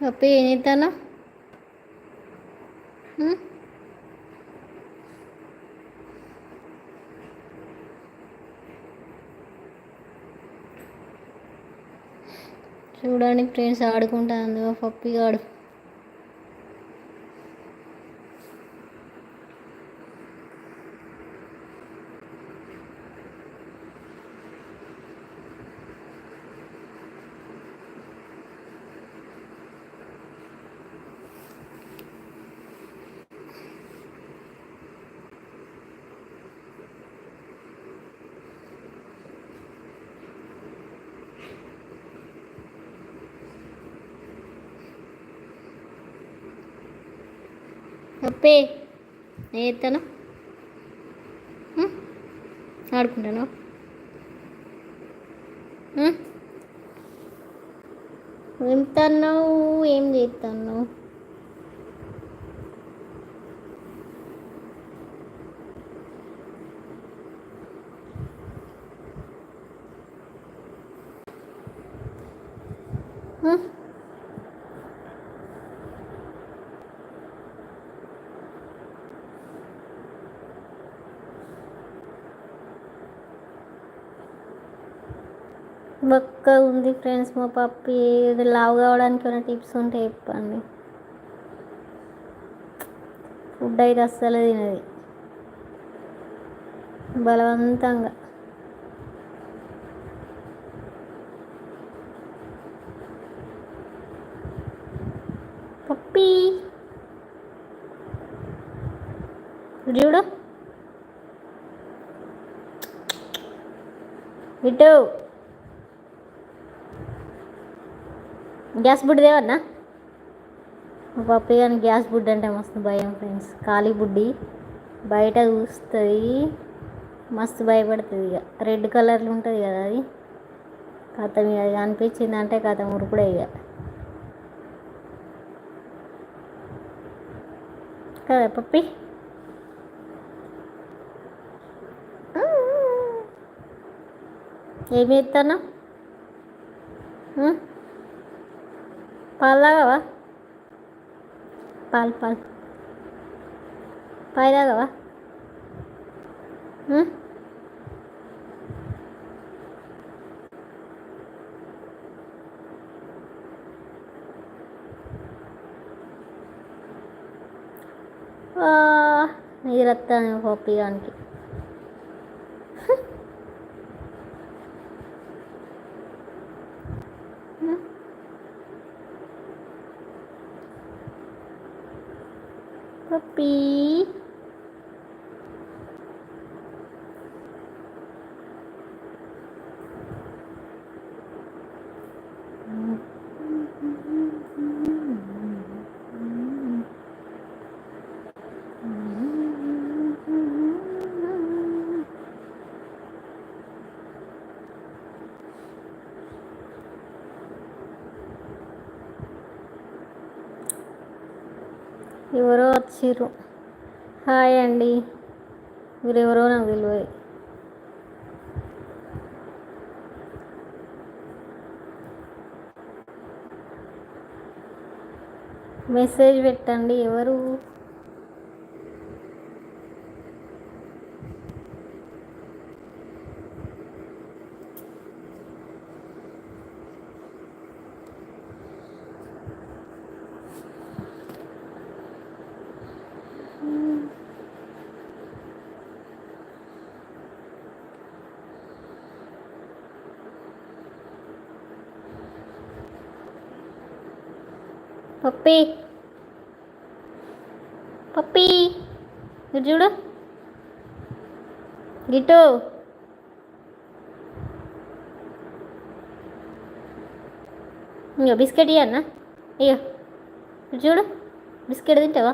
పప్పి ఏం చేస్తాను? చూడండి ఫ్రెండ్స్ ఆడుకుంటాను పప్పి అప్పే పప్పి ఏం ఆడుకుంటాను? ఏం తన్నావు ఏం చేస్తాను బక్క ఉంది ఫ్రెండ్స్ మా పప్పి ఇది లావు కావడానికి ఏమైనా టిప్స్ ఉంటే చెప్పండి. ఫుడ్ అయితే అస్సలు తినది. బలవంతంగా పప్పి ఇటు చూడు ఇటు గ్యాస్ బుడ్డి దేవన్నా మా పప్పి కానీ గ్యాస్ బుడ్డి అంటే మస్తు భయం ఫ్రెండ్స్. ఖాళీ బుడ్డి బయట చూస్తుంది మస్తు భయపడుతుంది ఇక రెడ్ కలర్లో ఉంటుంది కదా అది. కథ అది అనిపించింది అంటే కథ మురుకుడే ఇక కదా పప్పి? ఏమి ఎత్తాను పాలు తాగవా పాలు పాలు పాలు తాగవా నీరు వస్తాను పప్పిగానికి పప్పీ ఎవరో వచ్చిర్రు. హాయ్ అండి. మీరెవరో నాకు తెలియదు మెసేజ్ పెట్టండి ఎవరు? పప్పి. పప్పి. ఇటు చూడు. గిట్టు ఇంకో బిస్కెట్ ఇవ్వన్నా అయ్యో ఇటు చూడు. బిస్కెట్ తింటావా?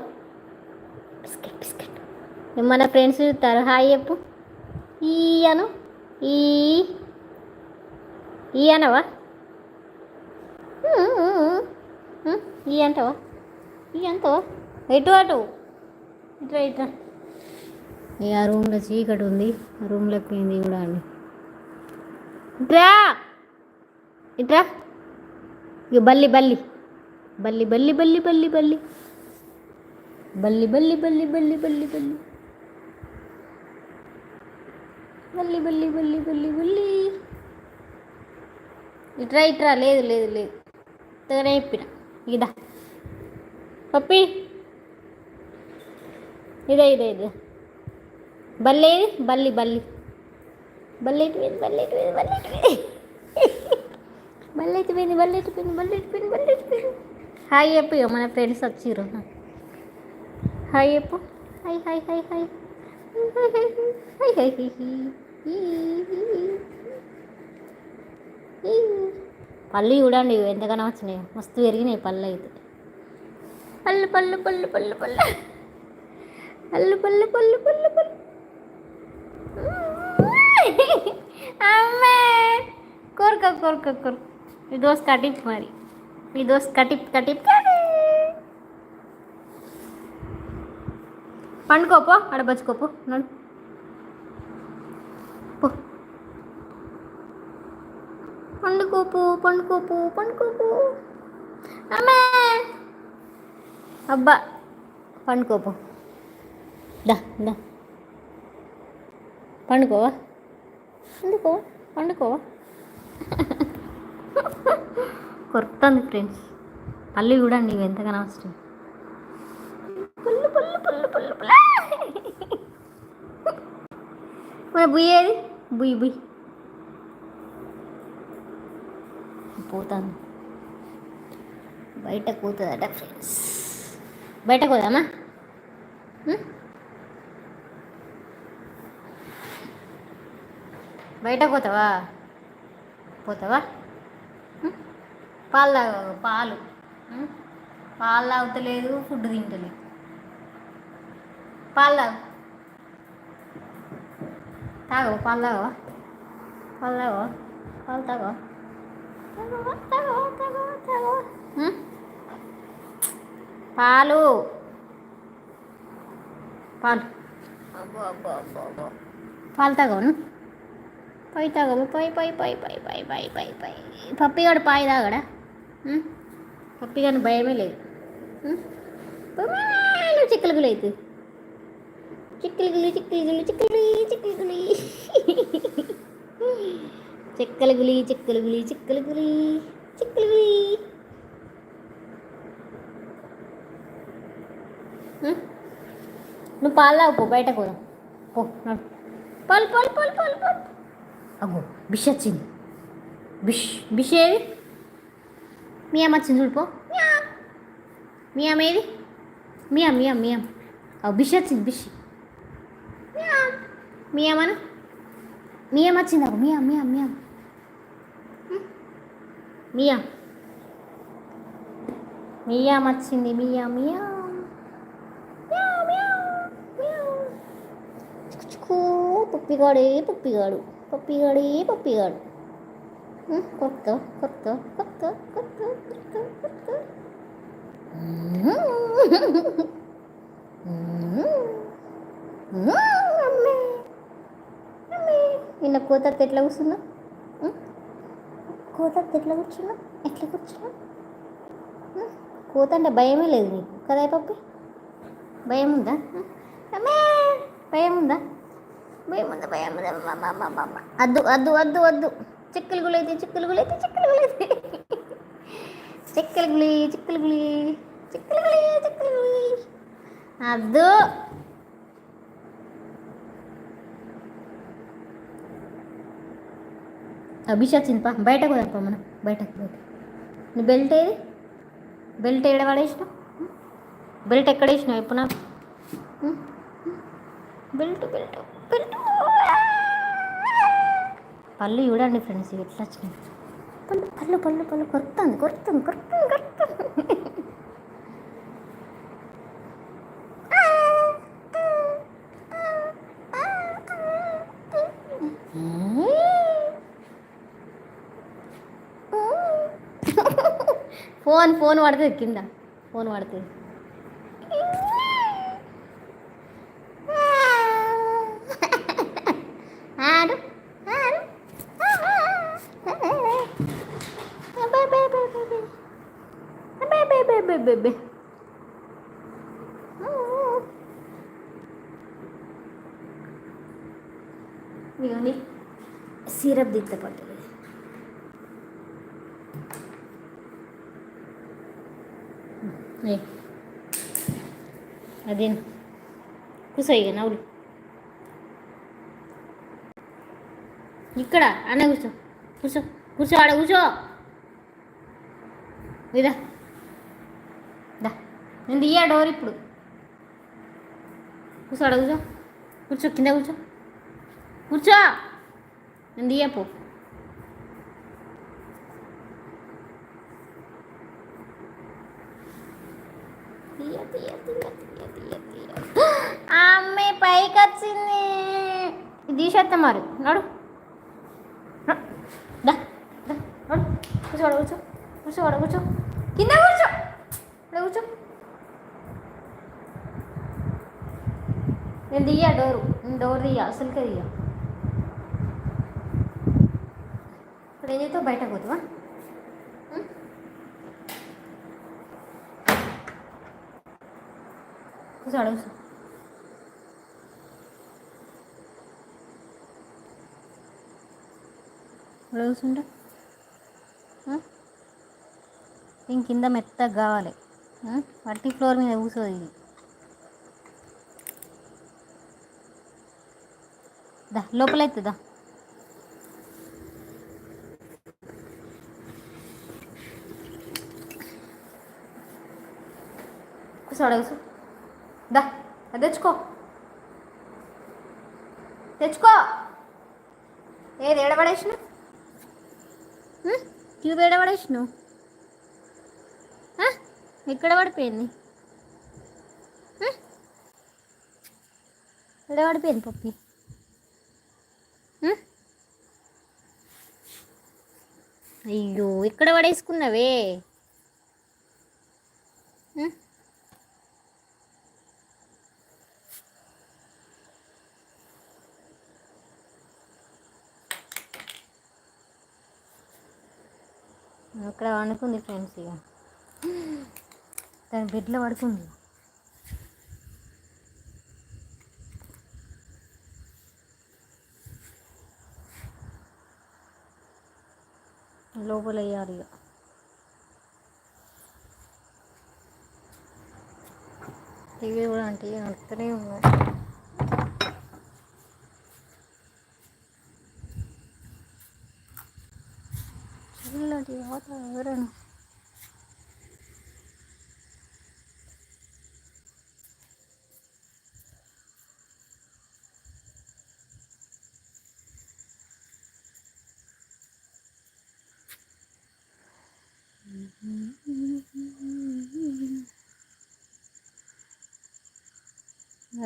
Biscuit biscuit. మన ఫ్రెండ్స్ చూస్తారు. హాయ్ చెప్పు. ఈ అను. ఈ. ఈ అనవా? ఈ అంటావా ఈ అంటావా ఎటు అటు ఇట్రా ఇట్రా ఈ ఆ రూమ్లో చీకటి ఉంది ఆ రూమ్లోకి పోయింది కూడా అండి ఇట్రా ఇట్రా ఇక బల్లి బల్లి బల్లి బల్లి బల్లి బల్లి బల్లి బల్లి బల్లి బల్లి బల్లి బల్లి బల్లి బల్లి బల్లి బల్లి బల్లి బల్లి ఇట్రా ఇట్రా లేదు లేదు లేదు తగనే చెప్పిన ఇదా పప్పి ఇదే ఇదే ఇదే బల్లి బల్లి బల్లి బల్లి ఎటుపోయింది బల్లి ఎటుపోయింది బల్లి ఎటుపోయింది బల్లి ఎటుపోయింది బల్లి ఎటుపోయింది హాయ్ చెప్పు ఇక మన ఫ్రెండ్స్ వచ్చిర్రు హాయ్ చెప్పు hi hi hi hi hi hi hi పళ్ళు చూడండి ఎంతగానో వచ్చినాయి. మస్తు పెరిగినాయి పళ్ళు అయితే. పళ్ళు పళ్ళు పళ్ళు పళ్ళు పళ్ళు. పళ్ళు పళ్ళు పళ్ళు పళ్ళు పళ్ళు. అమ్మే! కోరుక కోరుక కోరుక. ఈ దోస్ కటిప్ మరి. ఈ దోస్ కటిప్ కటిప్. పండుకోపో అడబచ్చుకోపో నడు. పో. పండుకోపు పండుకోపు పండుకోపు. అమ్మే. అబ్బా పండుకోపు. దా దా. పండుకోవా? పండుకో పండుకోవా? కొరుకుతుంది ఫ్రెండ్స్. పల్లి కూడా నీవు ఎంతగానో వస్తుంది పుల్లు పుల్లు పుల్లు పుల్లు పుల్ల. మన బుయ్యేది? బుయ్యి బుయ్యి పోతాను. బయట కూతుందట ఫ్రెండ్స్ బయట పోదామా? బయట పోతావా? పోతావా? పాలు తాగ పాలు. పాలు తాగుతలేదు ఫుడ్ తింటలేదు. పాలు తాగు. తాగవు? పాలు తాగవా? పాలు తాగవా? పాలు తాగవా తాగవా తాగవా తాగవా తాగవా ఉం? పాలు. పాలు. పాలు తాగవను పై తాగవు పై పై పై పై పై పై పై పై పప్పిగాడు పాయి తాగడా? పప్పిగాని భయమే లేదు. చిక్కలు అయితే చిక్కలు గులి చిక్కలు గులి చిక్కలు చిక్కలు గులి చిక్కలు గులి చిక్కలు గులి చిక్కలు గులి చిక్కలు గులి నువ్వు పాలు పో బయట పోదాం. పో పాలు పాలు పాలు పాలు పాలు. అగో బిష్ వచ్చింది. బిష్ బిష్ ఏది? మీ అమ్మ వచ్చింది చూడిపో మీ అమ్మ ఏది? మీ అమ్మ మీ అమ్మ మీ అమ్మ. అగో బిష్ వచ్చింది బిష్. మీ అమ్మను? 미야 맞힌다고. 미야 미야 미야 응? 미야 미야 맞히니 미야 미야 미야 미야 미야 축구축구. 뽀삐가리 뽀삐가루. 뽀삐가리 뽀삐가루. 응? 꽃도 꽃도 꽃도 꽃도 꽃도 꽃도 음. 음, 음, 음, నిన్న కోత ఎట్లా కూర్చున్నా కోత ఎట్లా కూర్చున్నా ఎట్లా కూర్చున్నా కోత అంటే భయమే లేదు నీకు. కదా పప్పి? భయం ఉందా? అమ్మే భయం ఉందా? భయం ఉందా భయం ఉందా? అమ్మ, అద్దు అద్దు అద్దు అద్దు. చిక్కులు గులైతే చిక్కులు గులైతే చిక్కులు గులైతే చిక్కలు గులి చిక్కులు గులి చిక్కులు గులి చిక్కులు గులి అద్దు. అభిషేక్ చింప బయటకు పోదాం పా మనం. బయటకు బయట నీ బెల్ట్ ఏది? బెల్ట్ ఏడ పడేసినావు బెల్ట్ ఎక్కడ వేసినావు? ఇప్పుడు నాకు. Belt belt belt. పళ్ళు చూడండి ఫ్రెండ్స్ ఇవి ఎట్లా వచ్చినాయి. పళ్ళు పళ్ళు పళ్ళు పళ్ళు. కొరుతుంది కొరుతుంది కొరుతుంది కొరుతుంది అని ఫోన్ పడుతుంది కింద. ఫోన్ పడుతుంది ఆడు బేబే ఇవన్నీ సిరప్ దిత్తపట్టు పట్టు అదే కూసో ఇక నవ్వులు. ఇక్కడ అన్న కూర్చో. కూర్చో కూర్చో ఆడ కూర్చో. ఇదా దా. నేను తీయా డోర్ ఇప్పుడు. కూర్చో ఆడ కూర్చో. కూర్చో కింద కూర్చో. కూర్చో. నేను పో తీయ తీయ తీయ తీయ తీయ తీయ అమ్మే పైకి వచ్చింది. ఇది తీసేస్తా మరి. నడు. కూర్చోడు కూర్చో కూర్చోడు కూర్చో. కింద కూర్చో. ఇక్కడ కూర్చో. నేను దియ్యా డోరు? నేను డోర్ దియ్యా అసలుకే దియ్యా ఇప్పుడు ఏం చేస్తావు బయటకు పోతావా? కూర్చోడు కూర్చో. ఆడ కూర్చో ఆడ కింద మెత్తగా కావాలి. ఆ? వట్టి ఫ్లోర్ మీద కూర్చోదు ఇది. దా లోపలైతే దా. కూర్చో దా అది తెచ్చుకో. తెచ్చుకో. ఏది ఏడబడేసినా ట్యూబ్ నువ్వు ఎక్కడ పడిపోయింది? ఎక్కడ పడిపోయింది పప్పి? అయ్యో ఇక్కడ పడేసుకున్నావే? అక్కడ వండుకుంది ఫ్రెండ్స్ ఇక దాని బెడ్లో పడుకుంది. లోపల వేయాలి ఇక టీవీ కూడా అంటే ఇక నడుస్తూనే ఉన్నాయి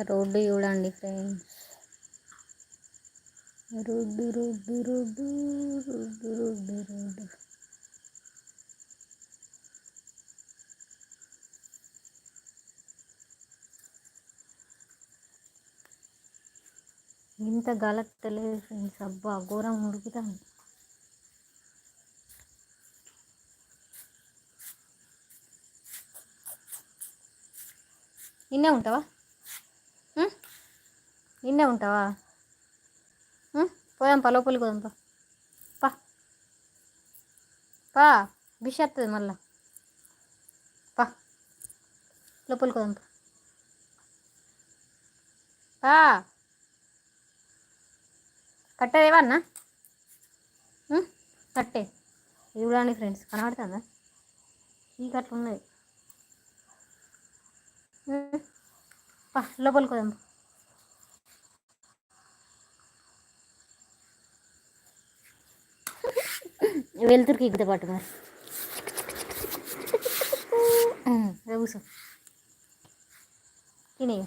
రోడ్డు చూడండి ఫ్రెండ్స్. రోడ్డు రుద్దు రోడ్డు రుద్దు రోడ్డు రుడ్డు. ఇంత గలత్తలేదు ఫ్రెండ్స్. అబ్బా ఘోరం ఉడుకుతాను నిన్నే ఉంటావా? నిన్నే ఉంటావా? ఉం? పోదాం పా లోపలికి పా. పా. బిషేస్తుంది బిష్ వస్తుంది మళ్ళా. పా. లోపలికి పోదాం పా. పా. కట్టేదేవా అన్న. కట్టే. ఇది చూడండి ఫ్రెండ్స్ కనబడుతుందా? చీకట్లు ఉన్నది. పా లోపలికి పోదాం వెళ్తురుకి ఇంత పాటు మరి. ఉం, తినే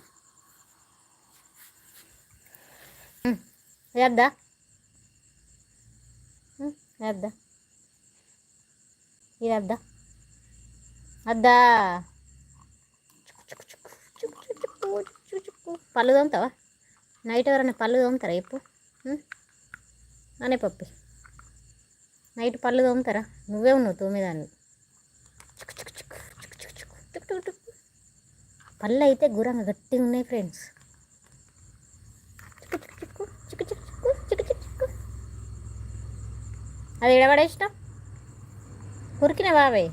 వేద్దా వేద్దా ఇది వద్దా వద్దా పళ్ళు తోముతావా? నైట్ ఎవరైనా పళ్ళు తోముతారా? ఎప్పు అనే పప్పి. నైట్ పళ్ళు తోముతారా నువ్వే ఉన్నావు తోమేదాన్ని పళ్ళు అయితే గురంగా గట్టిగా ఉన్నాయి ఫ్రెండ్స్ అది ఎడబడేసిన కురికిన బాబాయ్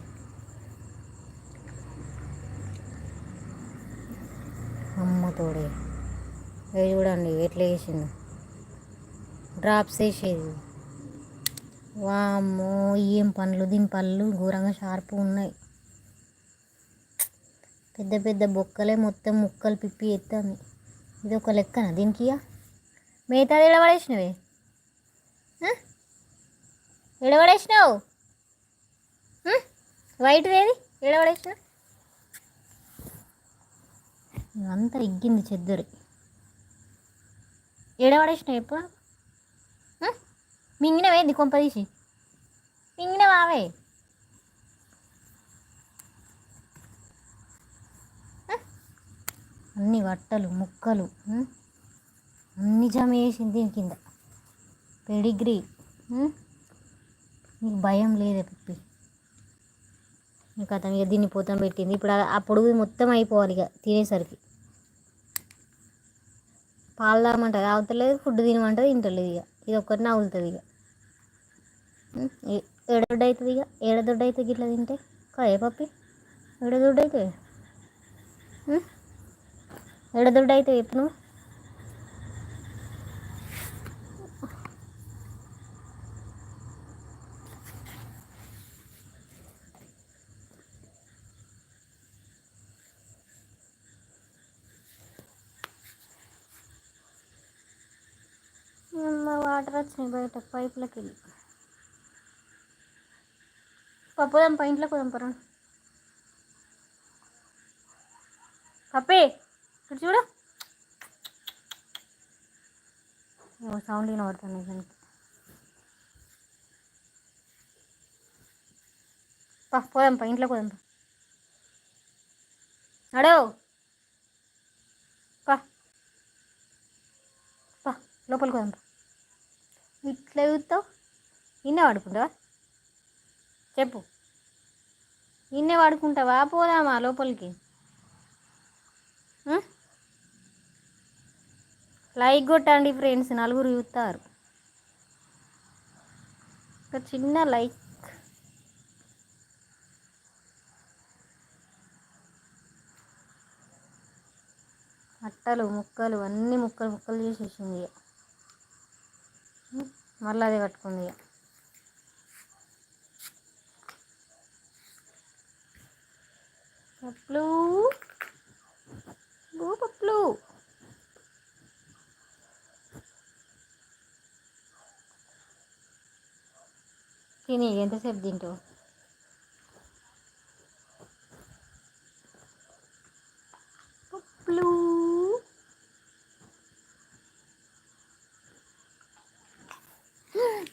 అమ్మ తోడే చూడండి ఎట్లా వేసింది డ్రాప్స్ వేసేది వామ్మో ఏం పండ్లు దీని పళ్ళు ఘోరంగా షార్ప్ ఉన్నాయి. పెద్ద పెద్ద బొక్కలే మొత్తం ముక్కలు పిప్పి ఎత్తాను ఇది ఒక లెక్కన దీనికి? మిగతాది ఎడబడేసినవే ఎడబడేసినావు వైట్ ఏది? ఎడబడేసిన అంతా ఇగ్గింది చెద్దరి. ఎడబడేసినావు ఎప్పుడు మింగినవేంది కొంపదీసి మింగినవావే అన్ని వట్టలు ముక్కలు అన్ని జమ వేసింది దీని కింద పెడిగ్రీ నీకు భయం లేదే పిప్పి నీకు అతను ఇక దీన్ని పోతాం పెట్టింది ఇప్పుడు అప్పుడు ఆ మొత్తం అయిపోవాలి ఇక తినేసరికి పాలు తాగమంటుంది అవతలేదు ఫుడ్ తినమంటారు తింటలేదు ఇక ఇది ఒక్కటి నవ్వులుతుంది ఇక ఉం? ఏ- ఏడ దొడ్డు అవుతుంది ఇక ఏడ దొడ్డు అవుతుంది ఇట్లా తింటే కదే పప్పి ఏడ దొడ్డు అవుతుంది ఉం? ఏడ దొడ్డు అవుతావు చెప్పు నువ్వు అమ్మ వాటర్ వచ్చినాయి బయట పైపులకి వెళ్ళి పప్పుదాం పైంట్లో పోదాం పరం పప్పే ఇక్కడ చూడు. సౌండ్ వినబడుతుంది దానికి పోదాం పై ఇంట్లోకి పోదాం అడో. పా. పా లోపలికి పోదాం ఇట్లా చూస్తావు? నిన్నే వాడుకుంటావా చెప్పు. నిన్నే వాడుకుంటావా పోదామా లోపలికి? లైక్ కొట్టండి ఫ్రెండ్స్ నలుగురు చూస్తారు. ఒక చిన్న లైక్. అట్టలు ముక్కలు అన్ని ముక్కలు ముక్కలు చేసేసింది. మళ్ళీ అదే కట్టుకుంది ఇక. పప్పులు. గో పప్పులు. తిని ఎంతసేపు తింటావు పప్పులు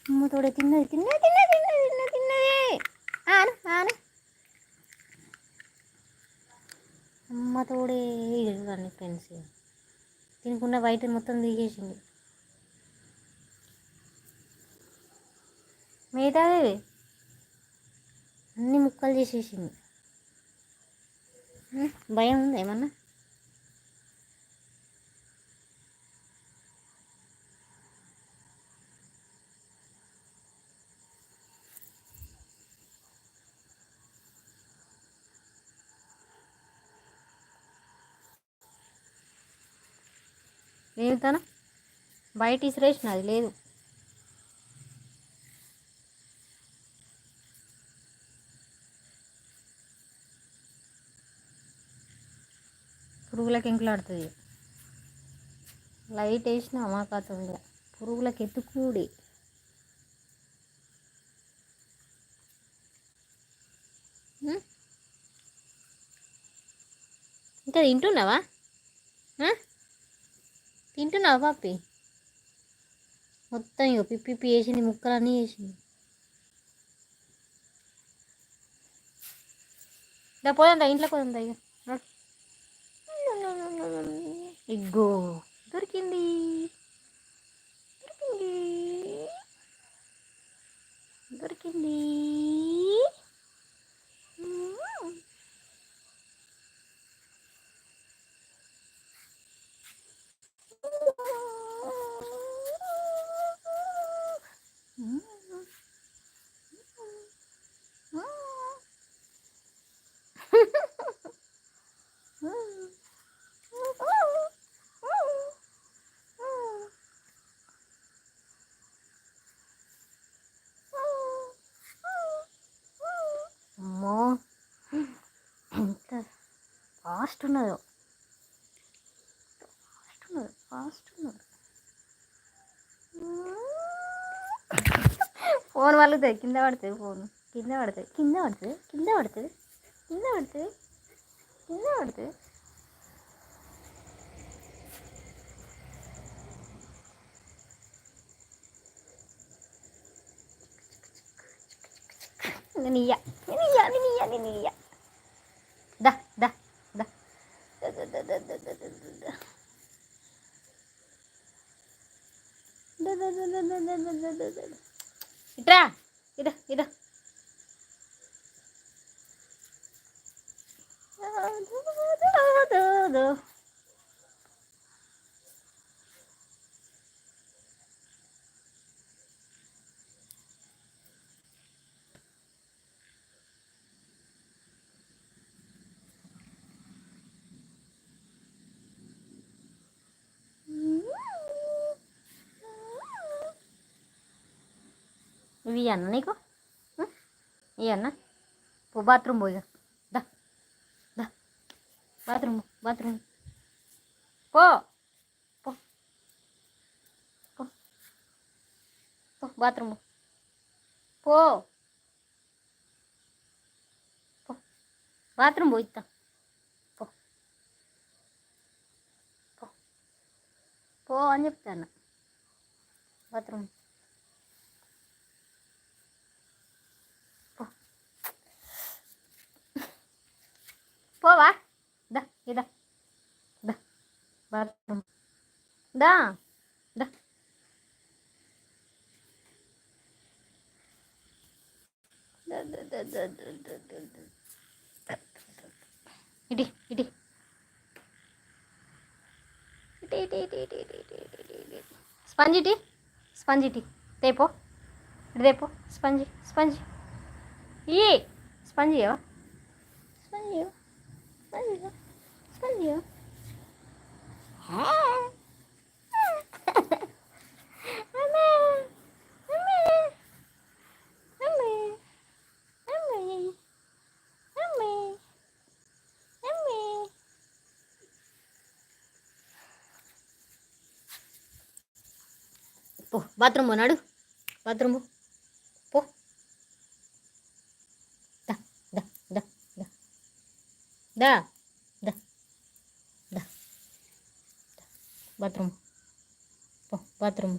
అమ్మ తోడే తిన్నది తిన్నది తిన్నది తిన్నది తిన్నది తిన్నది. ఆను ఆను. అమ్మ తోడే చూడండి ఫ్రెండ్స్. తినకుండా బయట మొత్తం తీసేసింది. మిగతాది అన్ని ముక్కలు చేసేసింది. భయం ఉంది ఏమన్నా? లేదు తన బయట ఇసిరేసిన అది లేదు. పురుగులకు ఎంకులాడుతుంది లైట్ వేసిన మా పురుగులకు ఎత్తుకూడి. ఇంకా తింటున్నావా? ఆ? తింటున్నావు పాపి మొత్తం ఇక పిప్పి వేసింది ముక్కలన్నీ వేసింది దా పోదాం ఇంట్లో పోదాం ఇక ఇగ్గో దొరికింది. దొరికింది. దొరికింది. ఫాస్ట్ ఉన్నదో ఫాస్ట్ ఉన్నది ఫాస్ట్ ఉన్నది ఫోన్ వాళ్ళుతుంది కింద పడుతుంది ఫోన్ కింద పడుతుంది కింద పడుతుంది కింద పడుతుంది కింద పడుతుంది కింద పడుతుంది నీయ నీయ నీయ నీయ దా దా దా దా దా దా దా దా దా దా దా దా. దా దా దా దా దా దా దా దా దా దా దా. ఇట్రా ఇద ఇద ఇవి అన్న నీకు? ఇవి అన్న? పో బాత్రూమ్ పోయి దా. దా. Bathroom bathroom. పో. పో. పో. పో బాత్రూమ్ పో. పో. బాత్రూమ్ పోయిస్తా పో. పో. పో అని చెప్తాను బాత్రూమ్. పోవా? దా ఇదా. దా బాత్రూమ్. దా దా. ఇడి ఇడి. స్పంజ్ ఇటీ స్పంజ్ ఇటీ తేపో ఇటు తేపో స్పంజ్ స్పంజ్. ఈ స్పంజ్ ఏవా? స్పంజ్ ఏవా? Spaliła. Spaliła. బాత్రూమ్ పోనాడు బాత్రూమ్ தா தா தா பாத்ரூம் போ பாத்ரூம்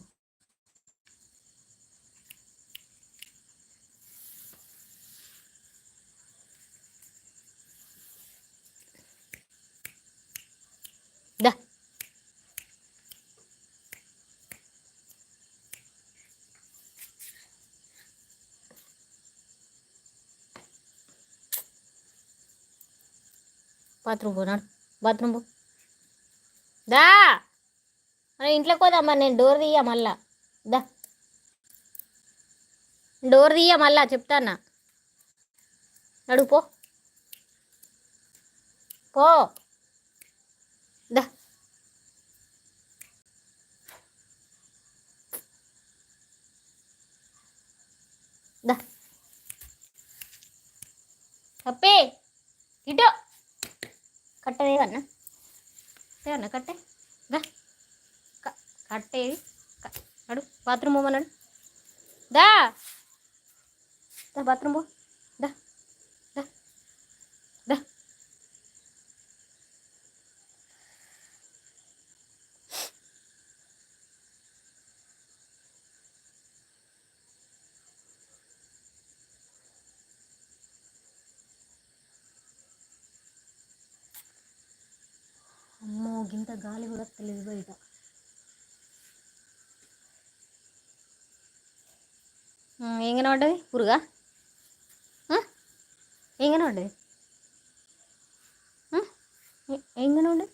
బాత్రూమ్ పోనాడు బాత్రూమ్ పో. దా! మన ఇంట్లోకి మరి నేను డోర్ తీయ మళ్ళా. దా. డోర్ తీయ మళ్ళా చెప్తానా నడుపో పో. పో. దా. తేవన్నా అన్న కట్టే? దా. కట్టేది. అడు బాత్రూమ్ పోమన్నాడు. దా బాత్రూమ్ పో. ഉണ്ട് കുറുക എങ്ങനെ ഉണ്ട് എങ്ങനെ ഉണ്ട്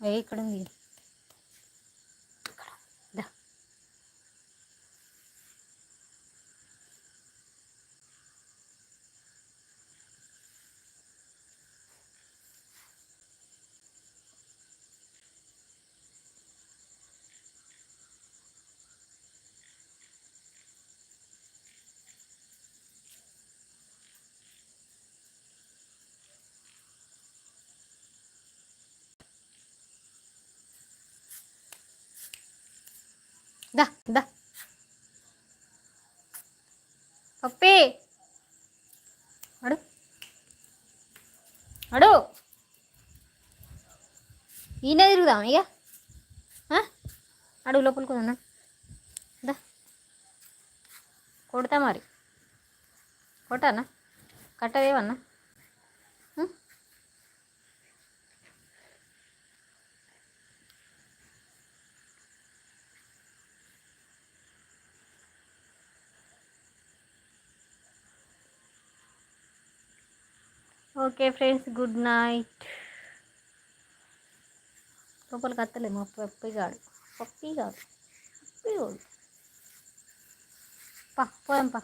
വേക്കടം തീരും అడు. ఈయన తిరుగుదాం ఇక? ఆ? అడుగు లోపలికి వదన్నా దా. కొడతా మరి. కొట్టానా? కట్టదేవన్నా? Okay friends good night. లోపలికి అత్తలే మా పప్పి కాడు పప్పి కాదు పప్పి కాదు పా పోదాం పా.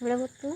ഇവിടെ കുത്തു